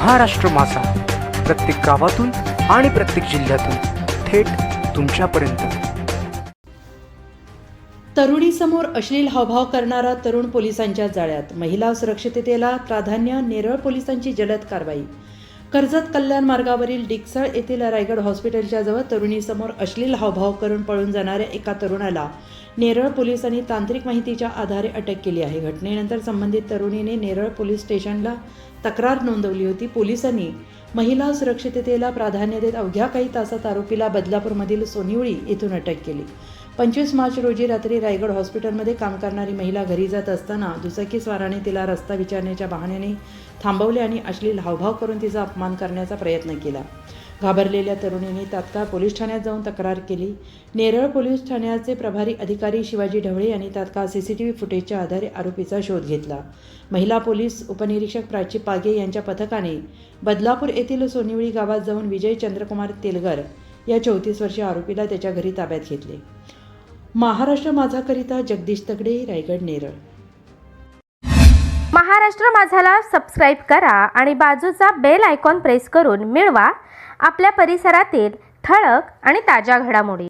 महाराष्ट्र माझा. प्रत्येक गावातून आणि प्रत्येक जिल्ह्यातून थेट तुमच्यापर्यंत. तरुणीसमोर अश्लील हावभाव करणारा तरुण पोलिसांच्या जाळ्यात. महिला सुरक्षिततेला प्राधान्य नेरळ पोलिसांची जलद कारवाई. कर्जत कल्याण मार्गावरील डिकसळ येथील रायगड हॉस्पिटलच्या जवळ तरुणीसमोर अश्लील हावभाव करून पळून जाणाऱ्या एका तरुणाला नेरळ पोलिसांनी तांत्रिक माहितीच्या आधारे अटक केली आहे. घटनेनंतर संबंधित तरुणीने नेरळ पोलीस स्टेशनला तक्रार नोंदवली होती. पोलिसांनी महिला सुरक्षिततेला प्राधान्य देत अवघ्या काही तासात आरोपीला बदलापूरमधील सोनिवळी येथून अटक केली. पंचवीस मार्च रोजी रात्री रायगड हॉस्पिटलमध्ये काम करणारी महिला घरी जात असताना दुचाकीस्वाराने तिला रस्ता विचारण्याच्या बहाण्याने थांबवले आणि अश्लील हावभाव करून तिचा अपमान करण्याचा प्रयत्न केला. घाबरलेल्या तरुणीने तात्काळ पोलीस ठाण्यात जाऊन तक्रार केली. नेरळ पोलीस ठाण्याचे प्रभारी अधिकारी शिवाजी ढवळे यांनी तात्काळ सी सी टी व्ही फुटेजच्या आधारे आरोपीचा शोध घेतला. महिला पोलीस उपनिरीक्षक प्राची पागे यांच्या पथकाने बदलापूर येथील सोनिवळी गावात जाऊन विजय चंद्रकुमार तेलगर या चौतीस वर्षीय आरोपीला त्याच्या घरी ताब्यात घेतले. महाराष्ट्र माझाकरिता जगदीश तगडे रायगड नेरळ. महाराष्ट्र माझाला सबस्क्राईब करा आणि बाजूचा बेल आयकॉन प्रेस करून मिळवा. आपल्या परिसरातील ठळक आणि ताज्या घडामोडी.